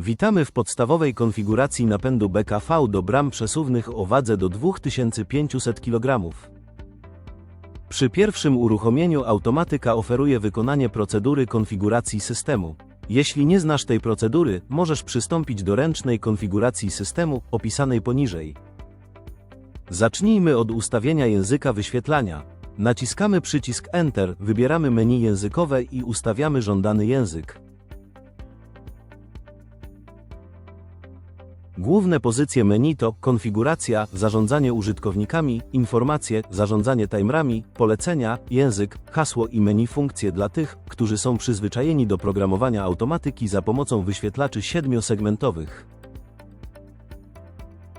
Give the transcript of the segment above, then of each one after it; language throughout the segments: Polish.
Witamy w podstawowej konfiguracji napędu BKV do bram przesuwnych o wadze do 2500 kg. Przy pierwszym uruchomieniu automatyka oferuje wykonanie procedury konfiguracji systemu. Jeśli nie znasz tej procedury, możesz przystąpić do ręcznej konfiguracji systemu, opisanej poniżej. Zacznijmy od ustawienia języka wyświetlania. Naciskamy przycisk Enter, wybieramy menu językowe i ustawiamy żądany język. Główne pozycje menu to konfiguracja, zarządzanie użytkownikami, informacje, zarządzanie timerami, polecenia, język, hasło i menu funkcje dla tych, którzy są przyzwyczajeni do programowania automatyki za pomocą wyświetlaczy siedmiosegmentowych.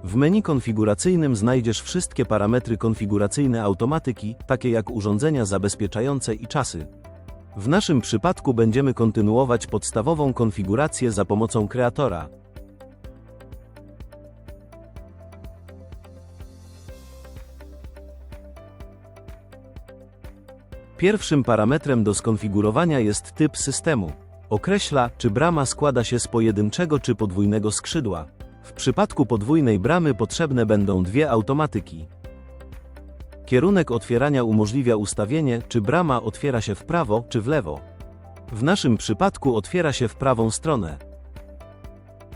W menu konfiguracyjnym znajdziesz wszystkie parametry konfiguracyjne automatyki, takie jak urządzenia zabezpieczające i czasy. W naszym przypadku będziemy kontynuować podstawową konfigurację za pomocą kreatora. Pierwszym parametrem do skonfigurowania jest typ systemu. Określa, czy brama składa się z pojedynczego czy podwójnego skrzydła. W przypadku podwójnej bramy potrzebne będą dwie automatyki. Kierunek otwierania umożliwia ustawienie, czy brama otwiera się w prawo czy w lewo. W naszym przypadku otwiera się w prawą stronę.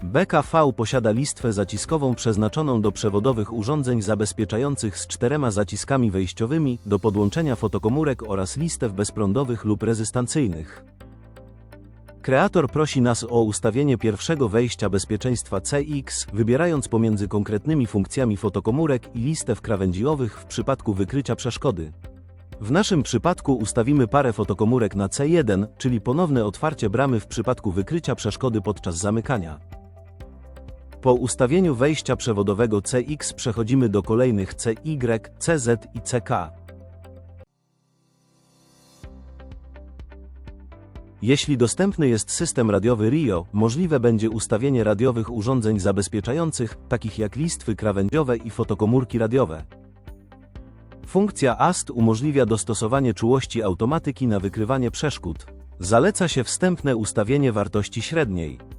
BKV posiada listwę zaciskową przeznaczoną do przewodowych urządzeń zabezpieczających z czterema zaciskami wejściowymi do podłączenia fotokomórek oraz listew bezprądowych lub rezystancyjnych. Kreator prosi nas o ustawienie pierwszego wejścia bezpieczeństwa CX, wybierając pomiędzy konkretnymi funkcjami fotokomórek i listew krawędziowych w przypadku wykrycia przeszkody. W naszym przypadku ustawimy parę fotokomórek na C1, czyli ponowne otwarcie bramy w przypadku wykrycia przeszkody podczas zamykania. Po ustawieniu wejścia przewodowego CX przechodzimy do kolejnych CY, CZ i CK. Jeśli dostępny jest system radiowy RIO, możliwe będzie ustawienie radiowych urządzeń zabezpieczających, takich jak listwy krawędziowe i fotokomórki radiowe. Funkcja AST umożliwia dostosowanie czułości automatyki na wykrywanie przeszkód. Zaleca się wstępne ustawienie wartości średniej.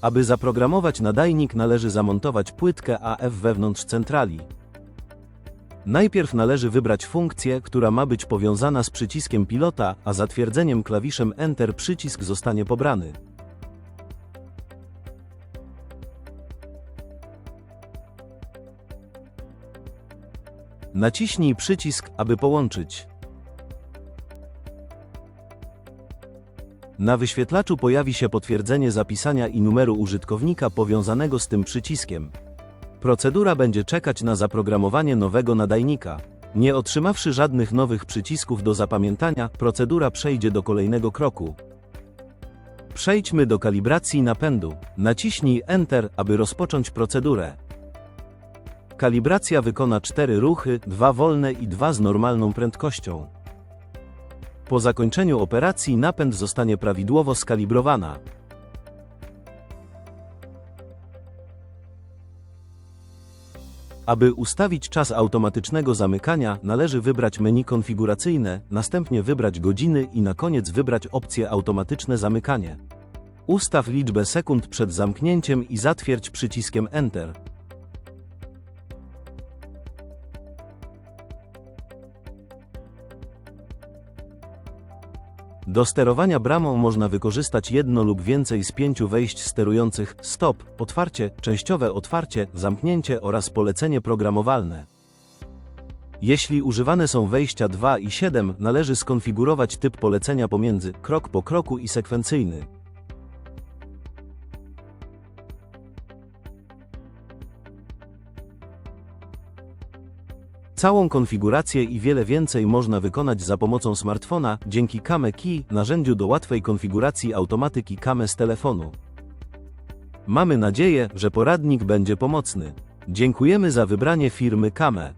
Aby zaprogramować nadajnik należy zamontować płytkę AF wewnątrz centrali. Najpierw należy wybrać funkcję, która ma być powiązana z przyciskiem pilota, a zatwierdzeniem klawiszem Enter przycisk zostanie pobrany. Naciśnij przycisk, aby połączyć. Na wyświetlaczu pojawi się potwierdzenie zapisania i numeru użytkownika powiązanego z tym przyciskiem. Procedura będzie czekać na zaprogramowanie nowego nadajnika. Nie otrzymawszy żadnych nowych przycisków do zapamiętania, procedura przejdzie do kolejnego kroku. Przejdźmy do kalibracji napędu. Naciśnij Enter, aby rozpocząć procedurę. Kalibracja wykona cztery ruchy, dwa wolne i dwa z normalną prędkością. Po zakończeniu operacji napęd zostanie prawidłowo skalibrowana. Aby ustawić czas automatycznego zamykania, należy wybrać menu konfiguracyjne, następnie wybrać godziny i na koniec wybrać opcję automatyczne zamykanie. Ustaw liczbę sekund przed zamknięciem i zatwierdź przyciskiem Enter. Do sterowania bramą można wykorzystać jedno lub więcej z pięciu wejść sterujących stop, otwarcie, częściowe otwarcie, zamknięcie oraz polecenie programowalne. Jeśli używane są wejścia 2 i 7, należy skonfigurować typ polecenia pomiędzy krok po kroku i sekwencyjny. Całą konfigurację i wiele więcej można wykonać za pomocą smartfona dzięki Kame Key, narzędziu do łatwej konfiguracji automatyki Kame z telefonu. Mamy nadzieję, że poradnik będzie pomocny. Dziękujemy za wybranie firmy Kame.